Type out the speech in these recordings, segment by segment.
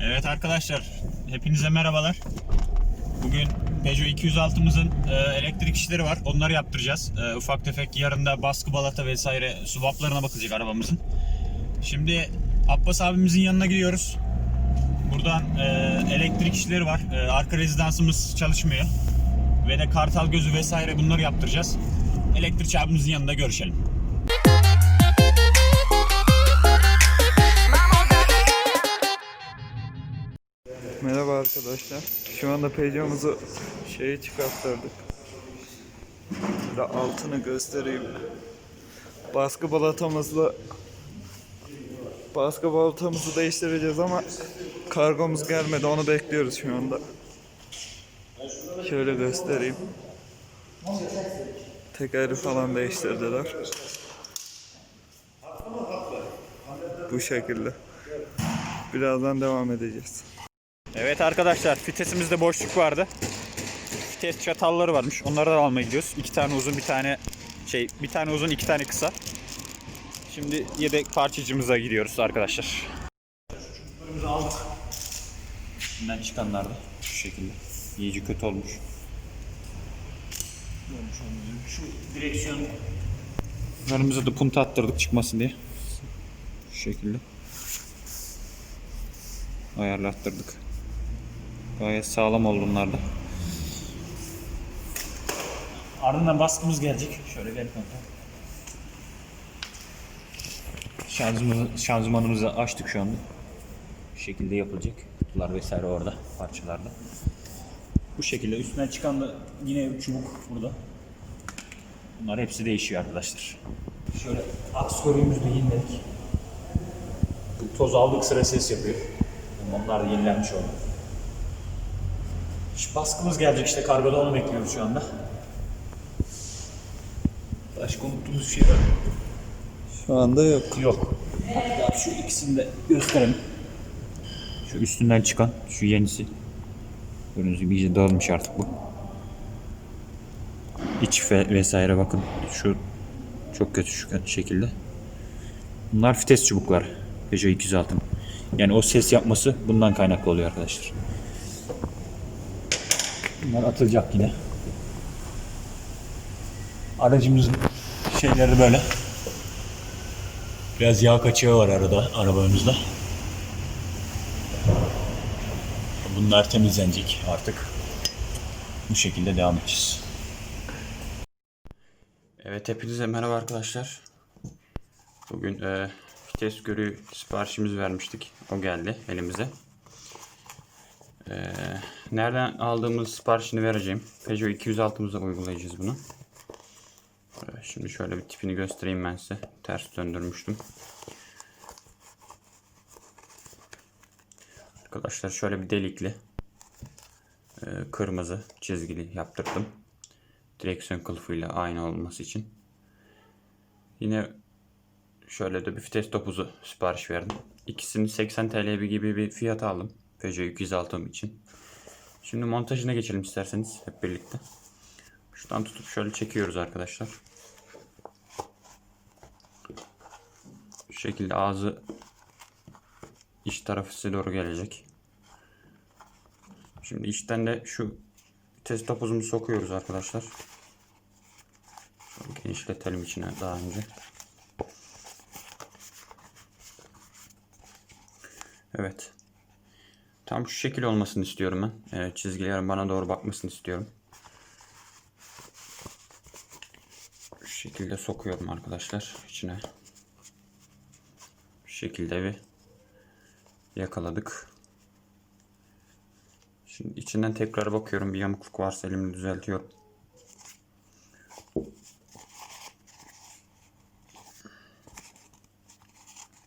Evet arkadaşlar, hepinize merhabalar. Bugün Peugeot 206'mızın e, elektrik işleri var. Onları yaptıracağız. E, ufak tefek yarın da baskı balata vesaire subaplarına bakılacak arabamızın. Şimdi Abbas abimizin yanına gidiyoruz. Buradan e, elektrik işleri var. Arka rezidansımız çalışmıyor. Ve de kartal gözü vesaire bunları yaptıracağız. Elektrikçi abimizin yanında görüşelim. Arkadaşlar. Şu anda Peugeot'umuzu şeyi çıkarttırdık. Şöyle altını göstereyim. Baskı balatamızla baskı balatamızı değiştireceğiz ama kargomuz gelmedi. Onu bekliyoruz şu anda. Şöyle göstereyim. Tekeri falan değiştirdiler. Bu şekilde. Birazdan devam edeceğiz. Evet arkadaşlar vitesimizde boşluk vardı. Vites çatalları varmış. Onları da almaya gidiyoruz. İki tane uzun bir tane şey bir tane uzun iki tane kısa. Şimdi yedek parçacımıza gidiyoruz arkadaşlar. Çubuklarımızı aldık. Bundan çıkanlar da şu şekilde. İyice kötü olmuş. Şu direksiyon Yanımıza da punta attırdık çıkmasın diye. Şu şekilde. Ayarlattırdık. Gayet sağlam oldu bunlar da. Ardından baskımız gelecek. Şöyle gel kanka. Şanzımanı, şanzımanımızı açtık şu anda. Bu şekilde yapılacak. Kutular vesaire orada parçalarda. Bu şekilde üstünden çıkan da yine çubuk burada. Bunlar hepsi değişiyor arkadaşlar. Şöyle aks koruyumuzu da yeniledik. Bu toz aldık sıra ses yapıyor. Onlar da yenilenmiş oldu. Şu baskımız gelecek işte kargoda onu bekliyoruz şu anda. Başka unuttuğumuz şey var mı? Şu anda yok. Yok. Hatta şu ikisini de gösterelim. Şu üstünden çıkan, şu yenisi. Gördüğünüz gibi iyice dağılmış artık bu. İç ve vesaire bakın. Şu çok kötü şu şekilde. Bunlar fites çubuklar. Peugeot 206. Yani o ses yapması bundan kaynaklı oluyor arkadaşlar. Bunlar atılacak yine. Aracımızın şeyleri böyle. Biraz yağ kaçağı var arada arabamızda. Bunlar temizlenecek artık. Bu şekilde devam edeceğiz. Evet hepinize merhaba arkadaşlar. Bugün e, vites görü siparişimizi vermiştik. O geldi elimize. E, nereden aldığımız siparişini vereceğim. Peugeot 206'mıza uygulayacağız bunu. Şimdi şöyle bir tipini göstereyim ben size. Ters döndürmüştüm. Arkadaşlar şöyle bir delikli e, kırmızı çizgili yaptırdım. Direksiyon kılıfıyla aynı olması için. Yine şöyle de bir vites topuzu sipariş verdim. İkisini 80 TL gibi bir fiyat aldım. Peugeot 206 için. Şimdi montajına geçelim isterseniz hep birlikte. Şuradan tutup şöyle çekiyoruz arkadaşlar. Şu şekilde ağzı iç tarafı size doğru gelecek. Şimdi içten de şu vites topuzumuzu sokuyoruz arkadaşlar. Şöyle genişletelim içine daha önce. Evet. Tam şu şekil olmasını istiyorum ben. Evet, çizgilerin bana doğru bakmasını istiyorum. Şu şekilde sokuyorum arkadaşlar içine. Şu şekilde bir yakaladık. Şimdi içinden tekrar bakıyorum. Bir yamukluk varsa elimle düzeltiyorum.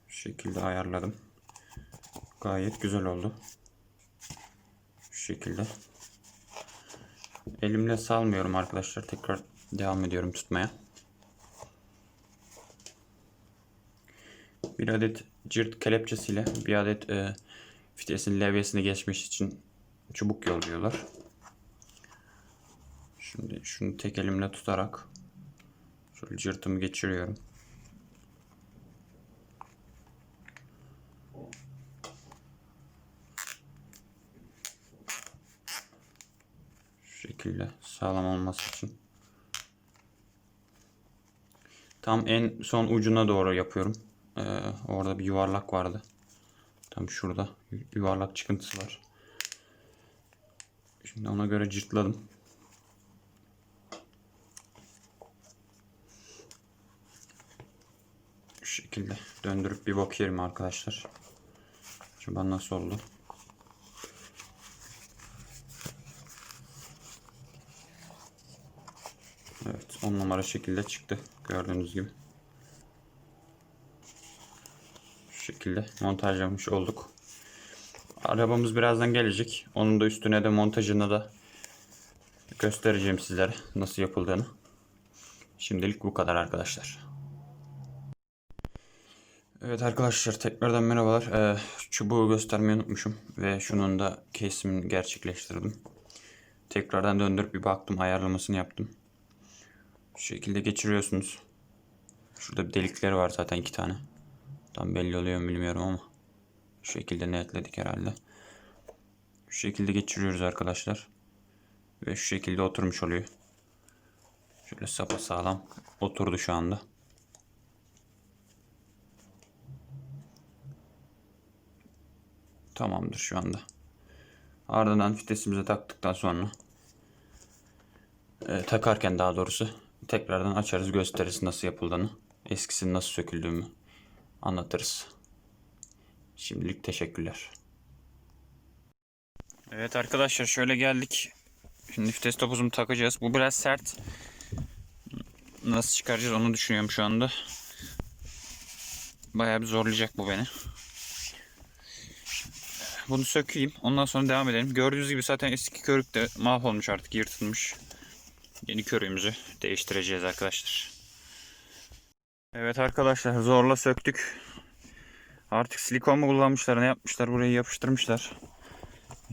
Şekilde ayarladım. Gayet güzel oldu. Şekilde. Elimle salmıyorum arkadaşlar. Tekrar devam ediyorum tutmaya. Bir adet cırt kelepçesiyle bir adet e, vitesin levyesini geçmiş için çubuk yolluyorlar. Şimdi şunu tek elimle tutarak şöyle cırtımı geçiriyorum. Şekilde sağlam olması için. Tam en son ucuna doğru yapıyorum. Ee, orada bir yuvarlak vardı. Tam şurada yu- yuvarlak çıkıntısı var. Şimdi ona göre cırtladım. Şu şekilde döndürüp bir bakıyorum arkadaşlar. Acaba nasıl oldu? Evet 10 numara şekilde çıktı. Gördüğünüz gibi. Şu şekilde montajlamış olduk. Arabamız birazdan gelecek. Onun da üstüne de montajını da göstereceğim sizlere nasıl yapıldığını. Şimdilik bu kadar arkadaşlar. Evet arkadaşlar tekrardan merhabalar. Ee, çubuğu göstermeyi unutmuşum ve şunun da kesimini gerçekleştirdim. Tekrardan döndürüp bir baktım ayarlamasını yaptım. Şu şekilde geçiriyorsunuz. Şurada bir delikleri var zaten iki tane. Tam belli oluyor mu bilmiyorum ama. Şu şekilde netledik herhalde. Şu şekilde geçiriyoruz arkadaşlar. Ve şu şekilde oturmuş oluyor. Şöyle sapa sağlam oturdu şu anda. Tamamdır şu anda. Ardından fitesimize taktıktan sonra e, takarken daha doğrusu tekrardan açarız gösteririz nasıl yapıldığını. Eskisinin nasıl söküldüğünü anlatırız. Şimdilik teşekkürler. Evet arkadaşlar şöyle geldik. Şimdi vites topuzumu takacağız. Bu biraz sert. Nasıl çıkaracağız onu düşünüyorum şu anda. Bayağı bir zorlayacak bu beni. Bunu sökeyim. Ondan sonra devam edelim. Gördüğünüz gibi zaten eski körük de mahvolmuş artık yırtılmış. Yeni körüğümüzü değiştireceğiz arkadaşlar. Evet arkadaşlar zorla söktük. Artık silikon mu kullanmışlar ne yapmışlar burayı yapıştırmışlar.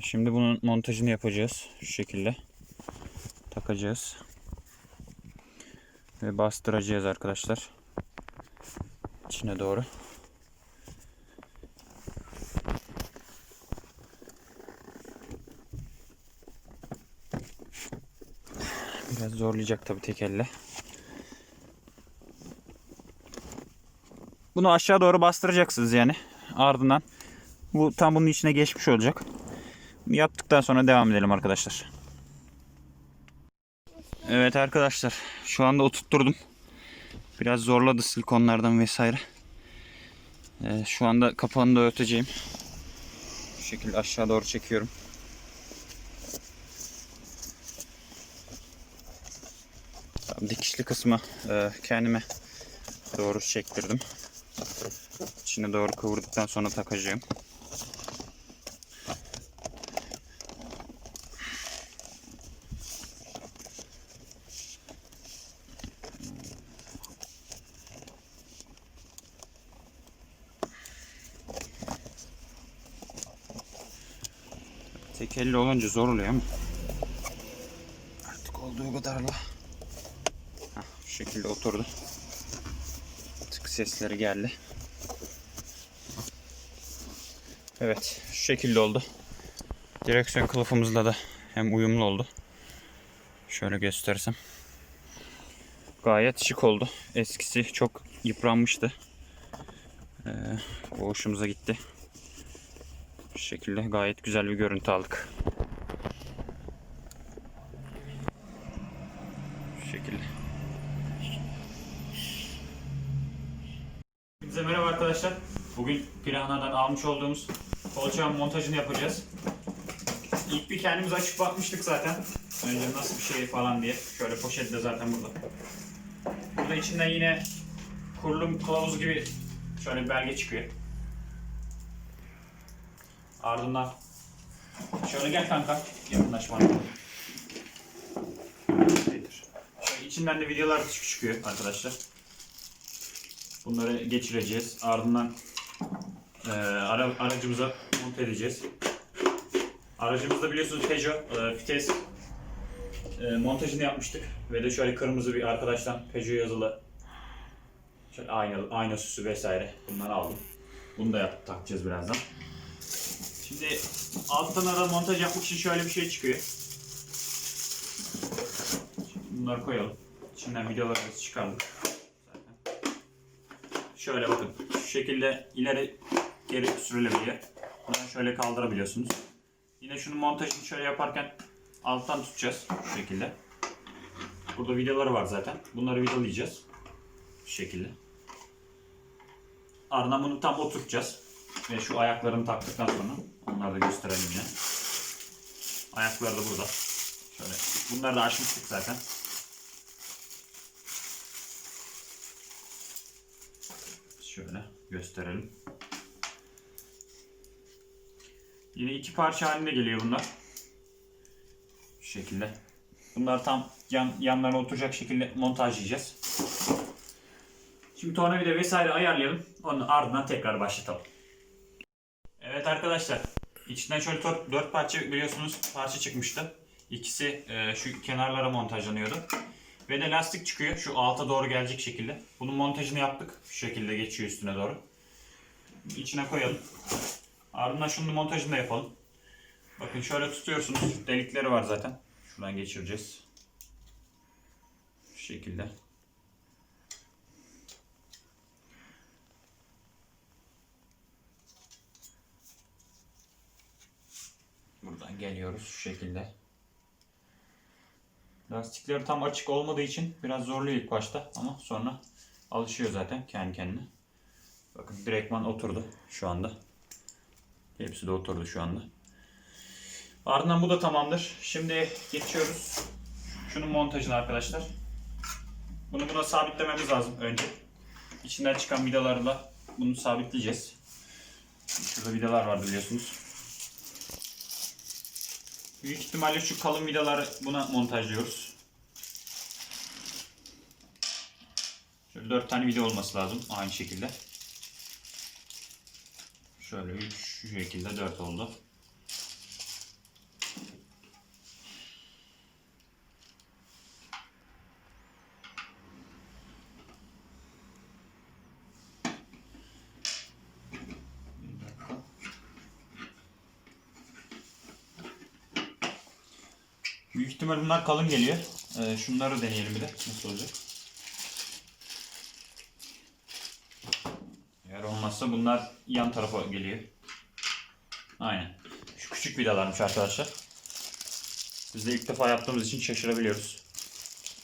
Şimdi bunun montajını yapacağız şu şekilde. Takacağız. Ve bastıracağız arkadaşlar. İçine doğru. Biraz zorlayacak tabii tek elle. Bunu aşağı doğru bastıracaksınız yani. Ardından bu tam bunun içine geçmiş olacak. Yaptıktan sonra devam edelim arkadaşlar. Evet arkadaşlar şu anda oturtturdum. Biraz zorladı silikonlardan vesaire. Ee, şu anda kapağını da örteceğim. Bu şekilde aşağı doğru çekiyorum. Dikişli kısmı e, kendime doğru çektirdim. İçine doğru kıvırdıktan sonra takacağım. Tek elle olunca zor oluyor ama artık olduğu kadarla şekilde oturdu. Tık sesleri geldi. Evet şu şekilde oldu. Direksiyon kılıfımızla da hem uyumlu oldu. Şöyle göstersem. Gayet şık oldu. Eskisi çok yıpranmıştı. Ee, o hoşumuza gitti. Şu şekilde gayet güzel bir görüntü aldık. Şu şekilde. Hepinize merhaba arkadaşlar. Bugün planlardan almış olduğumuz kolçağın montajını yapacağız. İlk bir kendimiz açıp bakmıştık zaten. Önce nasıl bir şey falan diye. Şöyle poşet de zaten burada. Burada içinden yine kurulum kılavuz gibi şöyle bir belge çıkıyor. Ardından şöyle gel kanka yakınlaş bana. Şöyle içinden de videolar çık- çıkıyor arkadaşlar. Bunları geçireceğiz. Ardından e, ara, aracımıza monte edeceğiz. Aracımızda biliyorsunuz Peugeot e, vites e, montajını yapmıştık ve de şöyle kırmızı bir arkadaştan Peugeot yazılı şöyle ayna, ayna süsü vesaire bunları aldım. Bunu da yap, takacağız birazdan. Şimdi alttan ara montaj yapmak için şöyle bir şey çıkıyor. Bunları koyalım. İçinden vidalarımızı çıkardık. Şöyle bakın. Şu şekilde ileri geri sürülebiliyor. Buradan şöyle kaldırabiliyorsunuz. Yine şunun montajını şöyle yaparken alttan tutacağız. Şu şekilde. Burada vidaları var zaten. Bunları vidalayacağız. Şu şekilde. Ardından bunu tam oturtacağız. Ve şu ayaklarını taktıktan sonra onları da gösterelim yine. Ayakları da burada. Şöyle. Bunları da açmıştık zaten. Şöyle gösterelim. Yine iki parça halinde geliyor bunlar. Şu şekilde. Bunlar tam yan, yanlarına oturacak şekilde montajlayacağız. Şimdi tornavida vesaire ayarlayalım. Onun ardından tekrar başlatalım. Evet arkadaşlar. İçinden şöyle dört parça biliyorsunuz parça çıkmıştı. İkisi e, şu kenarlara montajlanıyordu. Ve de lastik çıkıyor. Şu alta doğru gelecek şekilde. Bunun montajını yaptık. Şu şekilde geçiyor üstüne doğru. İçine koyalım. Ardından şunun montajını da yapalım. Bakın şöyle tutuyorsunuz. Delikleri var zaten. Şuradan geçireceğiz. Şu şekilde. Buradan geliyoruz şu şekilde. Lastikleri tam açık olmadığı için biraz zorluyor ilk başta ama sonra alışıyor zaten kendi kendine. Bakın direktman oturdu şu anda. Hepsi de oturdu şu anda. Ardından bu da tamamdır. Şimdi geçiyoruz. Şunun montajını arkadaşlar. Bunu buna sabitlememiz lazım önce. İçinden çıkan vidalarla bunu sabitleyeceğiz. Şurada vidalar vardı biliyorsunuz. Büyük ihtimalle şu kalın vidaları buna montajlıyoruz. Şöyle 4 tane vida olması lazım aynı şekilde. Şöyle 3 şu şekilde 4 oldu. İhtimal bunlar kalın geliyor. Ee, şunları deneyelim bir de. Nasıl olacak? Eğer olmazsa bunlar yan tarafa geliyor. Aynen. Şu küçük vidalarmış arkadaşlar. Biz de ilk defa yaptığımız için şaşırabiliyoruz.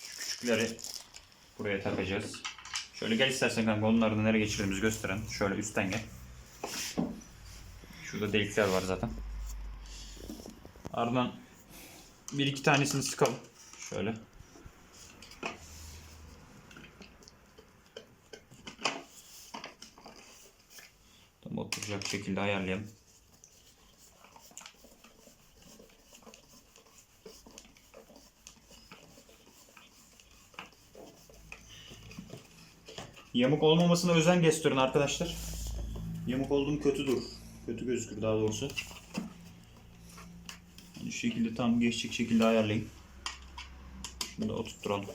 Şu küçükleri buraya takacağız. Şöyle gel istersen kanka onları da nereye geçirdiğimizi gösteren. Şöyle üstten gel. Şurada delikler var zaten. Ardından bir iki tanesini sıkalım. Şöyle. Tam oturacak şekilde ayarlayalım. Yamuk olmamasına özen gösterin arkadaşlar. Yamuk olduğum kötü durur. Kötü gözükür daha doğrusu. Şu şekilde tam geçecek şekilde ayarlayın. Şunu da oturtturalım.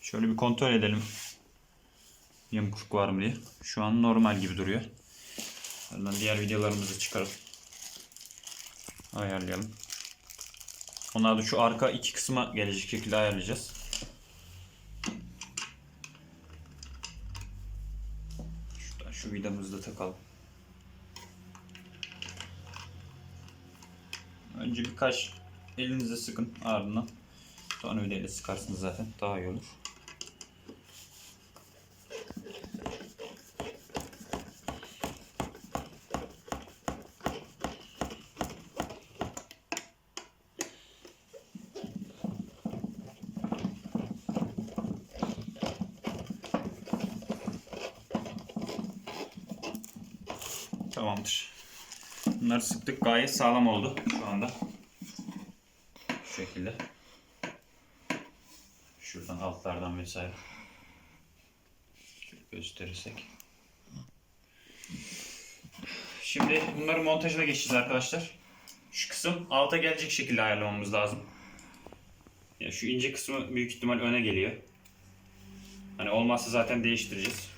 Şöyle bir kontrol edelim. Yamukluk var mı diye. Şu an normal gibi duruyor. Ardından diğer videolarımızı çıkarıp ayarlayalım. Onlar da şu arka iki kısma gelecek şekilde ayarlayacağız. Şuradan şu vidamızı da takalım. Önce birkaç elinize sıkın ardından. Sonra vidayla sıkarsınız zaten daha iyi olur. Tamamdır. Bunları sıktık gayet sağlam oldu şu anda. Şekilde. Şuradan altlardan vesaire. Şöyle gösterirsek. Şimdi bunların montajına geçeceğiz arkadaşlar. Şu kısım alta gelecek şekilde ayarlamamız lazım. Ya şu ince kısmı büyük ihtimal öne geliyor. Hani olmazsa zaten değiştireceğiz.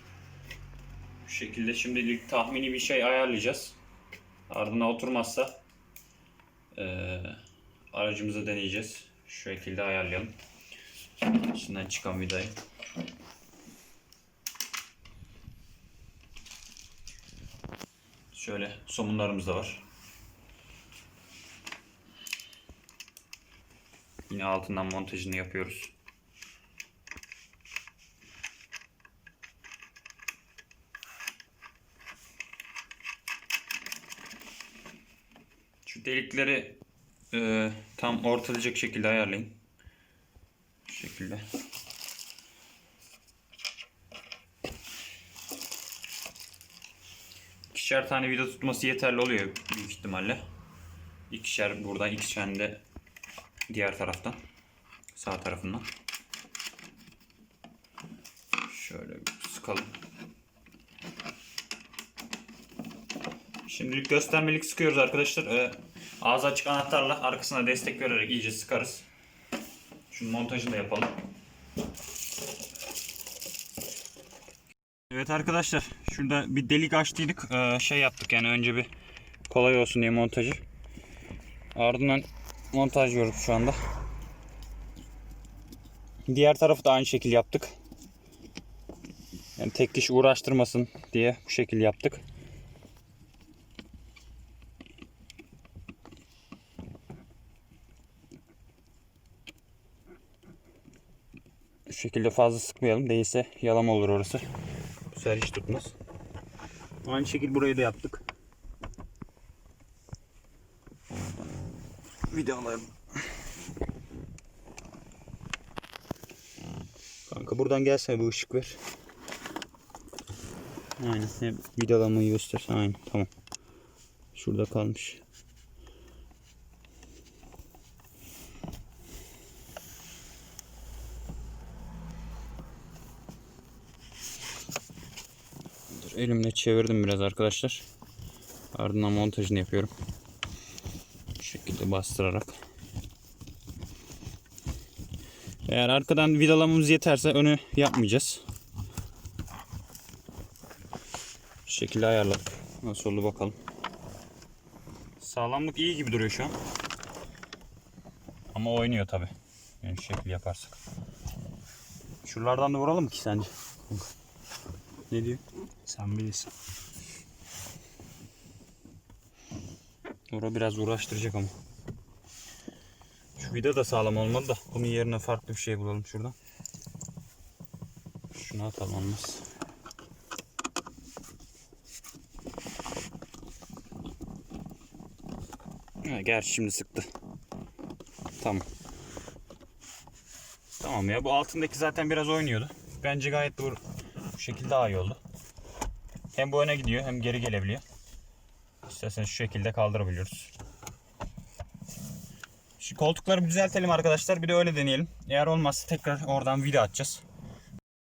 Bu şekilde şimdilik tahmini bir şey ayarlayacağız. Ardına oturmazsa eee aracımızı deneyeceğiz. Şu şekilde ayarlayalım. İçinden çıkan vidayı. Şöyle somunlarımız da var. Yine altından montajını yapıyoruz. Şu delikleri e, tam ortalayacak şekilde ayarlayın. Şu şekilde. İkişer tane vida tutması yeterli oluyor büyük ihtimalle. İkişer buradan, ikişer de diğer taraftan. Sağ tarafından. Şöyle sıkalım. Şimdilik göstermelik sıkıyoruz arkadaşlar. Ee, ağzı açık anahtarla arkasına destek vererek iyice sıkarız. Şunun montajını da yapalım. Evet arkadaşlar şurada bir delik açtıydık. Ee, şey yaptık yani önce bir kolay olsun diye montajı. Ardından montaj yapıyoruz şu anda. Diğer tarafı da aynı şekil yaptık. Yani tek kişi uğraştırmasın diye bu şekil yaptık. Bu şekilde fazla sıkmayalım. Değilse yalama olur orası. Bu sefer hiç tutmaz. Aynı şekil burayı da yaptık. Vidalarım. Kanka buradan gelsene bu ışık ver. Aynen. Vidalamayı göster. Aynen. Tamam. Şurada kalmış. Elimle çevirdim biraz arkadaşlar. Ardından montajını yapıyorum. Bu şekilde bastırarak. Eğer arkadan vidalamamız yeterse önü yapmayacağız. Şu şekilde ayarladık. Nasıl oldu bakalım. Sağlamlık iyi gibi duruyor şu an. Ama oynuyor tabi. Yani şekil yaparsak. Şuralardan da vuralım ki sence? Ne diyor? Sen bilirsin. Ora biraz uğraştıracak ama. Şu vida da sağlam olmadı da bunun yerine farklı bir şey bulalım şuradan. Şunu atalım olmaz. Ha, gerçi şimdi sıktı. Tamam. Tamam ya bu altındaki zaten biraz oynuyordu. Bence gayet bu, bu şekilde daha iyi oldu. Hem bu öne gidiyor hem geri gelebiliyor. İsterseniz şu şekilde kaldırabiliyoruz. Şu koltukları bir düzeltelim arkadaşlar. Bir de öyle deneyelim. Eğer olmazsa tekrar oradan vida atacağız.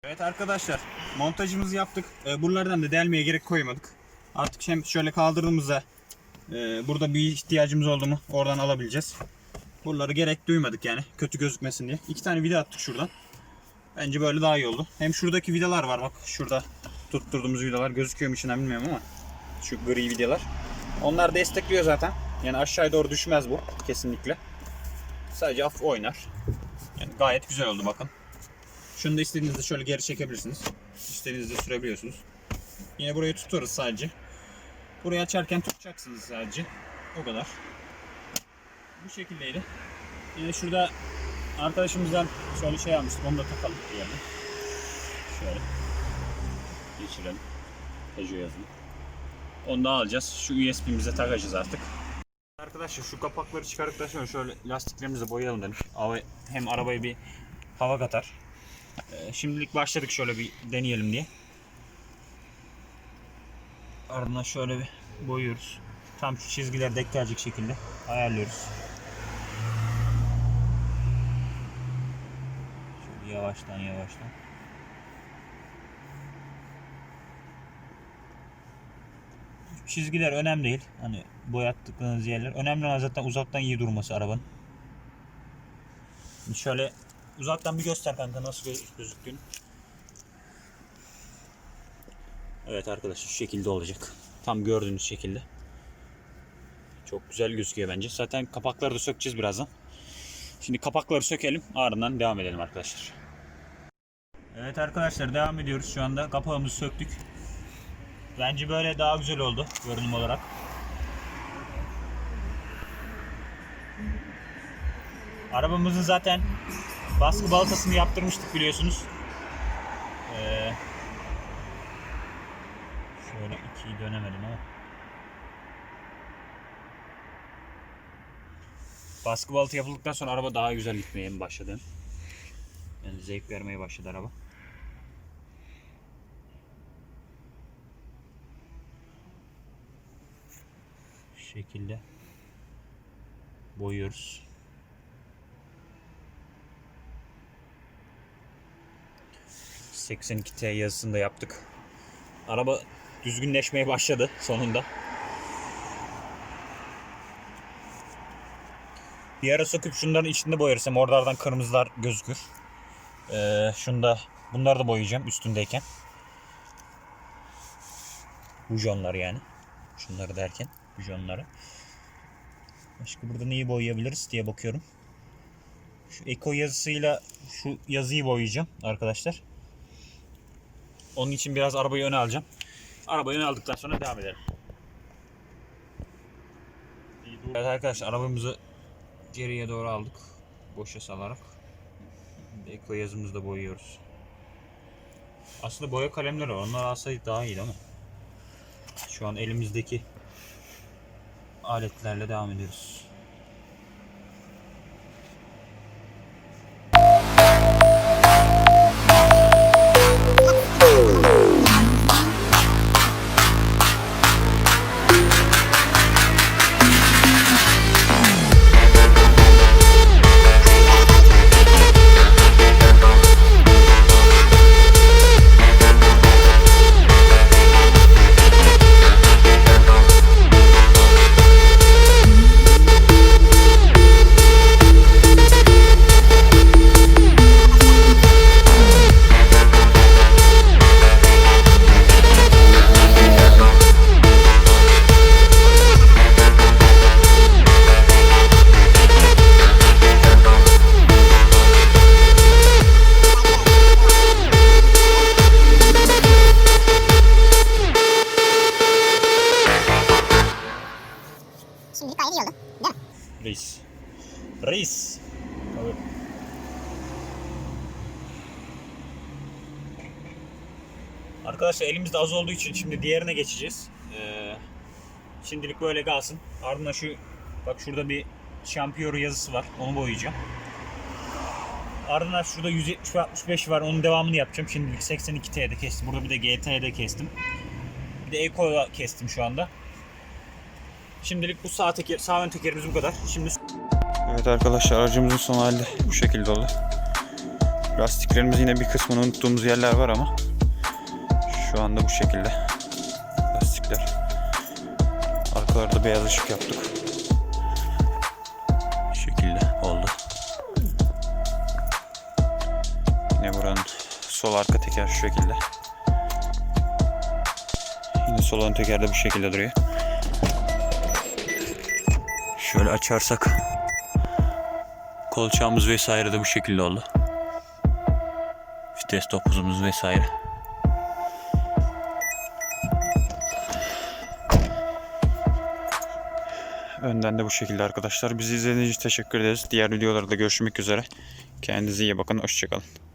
Evet arkadaşlar montajımızı yaptık. Ee, buralardan da delmeye gerek koymadık. Artık hem şöyle kaldırdığımızda e, burada bir ihtiyacımız oldu mu oradan alabileceğiz. Buraları gerek duymadık yani kötü gözükmesin diye. İki tane vida attık şuradan. Bence böyle daha iyi oldu. Hem şuradaki vidalar var bak şurada tutturduğumuz vidalar gözüküyor mu içinden bilmiyorum ama şu gri vidalar. Onlar destekliyor zaten. Yani aşağıya doğru düşmez bu kesinlikle. Sadece hafif oynar. Yani gayet güzel oldu bakın. Şunu da istediğinizde şöyle geri çekebilirsiniz. İstediğinizde sürebiliyorsunuz. Yine burayı tutarız sadece. Burayı açarken tutacaksınız sadece. O kadar. Bu şekildeydi. Yine şurada arkadaşımızdan şöyle şey almıştık. Onu da takalım bir yerine. Şöyle. Geçirelim. Peugeot yazını. Onu da alacağız. Şu USB'mize takacağız artık. Arkadaşlar şu kapakları çıkarıp da şöyle, lastiklerimizi boyayalım demiş. Hem arabaya bir hava katar. Ee, şimdilik başladık şöyle bir deneyelim diye. Ardından şöyle bir boyuyoruz. Tam şu çizgiler denk gelecek şekilde ayarlıyoruz. Şöyle yavaştan yavaştan. Çizgiler önemli değil. Hani boyattıklarınız yerler. Önemli olan zaten uzaktan iyi durması arabanın. Şöyle uzaktan bir göster kanka nasıl göz gözüktüğünü. Evet arkadaşlar şu şekilde olacak. Tam gördüğünüz şekilde. Çok güzel gözüküyor bence. Zaten kapakları da sökeceğiz birazdan. Şimdi kapakları sökelim ardından devam edelim arkadaşlar. Evet arkadaşlar devam ediyoruz şu anda. Kapağımızı söktük. Bence böyle daha güzel oldu görünüm olarak. Arabamızın zaten baskı balatasını yaptırmıştık biliyorsunuz. Ee, şöyle ikiyi dönemedim ama. Baskı balata yapıldıktan sonra araba daha güzel gitmeye başladı. Yani zevk vermeye başladı araba. Şekilde boyuyoruz. ...82T yazısını da yaptık. Araba düzgünleşmeye başladı sonunda. Bir ara söküp şunların içinde boyarsam oralardan kırmızılar gözükür. Ee, şunda bunları da boyayacağım üstündeyken. Bujonlar yani. Şunları derken bujonları. Başka burada neyi boyayabiliriz diye bakıyorum. Şu eko yazısıyla şu yazıyı boyayacağım arkadaşlar. Onun için biraz arabayı öne alacağım. Arabayı öne aldıktan sonra devam edelim. Evet arkadaşlar arabamızı geriye doğru aldık. Boşa salarak. Eko yazımızı da boyuyoruz. Aslında boya kalemleri var. Onlar alsaydık daha iyiydi ama. Şu an elimizdeki aletlerle devam ediyoruz. Arkadaşlar elimizde az olduğu için şimdi diğerine geçeceğiz. Ee, şimdilik böyle kalsın. Ardından şu bak şurada bir şampiyon yazısı var. Onu boyayacağım. Ardından şurada 170 ve 65 var. Onun devamını yapacağım. Şimdilik 82T'de kestim. Burada bir de GT'de kestim. Bir de Eco'da kestim şu anda. Şimdilik bu sağ, teker, sağ ön tekerimiz bu kadar. Şimdi Evet arkadaşlar aracımızın son hali bu şekilde oldu. Lastiklerimiz yine bir kısmını unuttuğumuz yerler var ama şu anda bu şekilde lastikler. Arkalarda beyaz ışık yaptık. Bu şekilde oldu. Yine buranın sol arka teker şu şekilde. Yine sol ön teker de bu şekilde duruyor. Şöyle açarsak kolçağımız vesaire de bu şekilde oldu. Vites topuzumuz vesaire. Önden de bu şekilde arkadaşlar. Bizi izlediğiniz için teşekkür ederiz. Diğer videolarda görüşmek üzere. Kendinize iyi bakın. Hoşçakalın.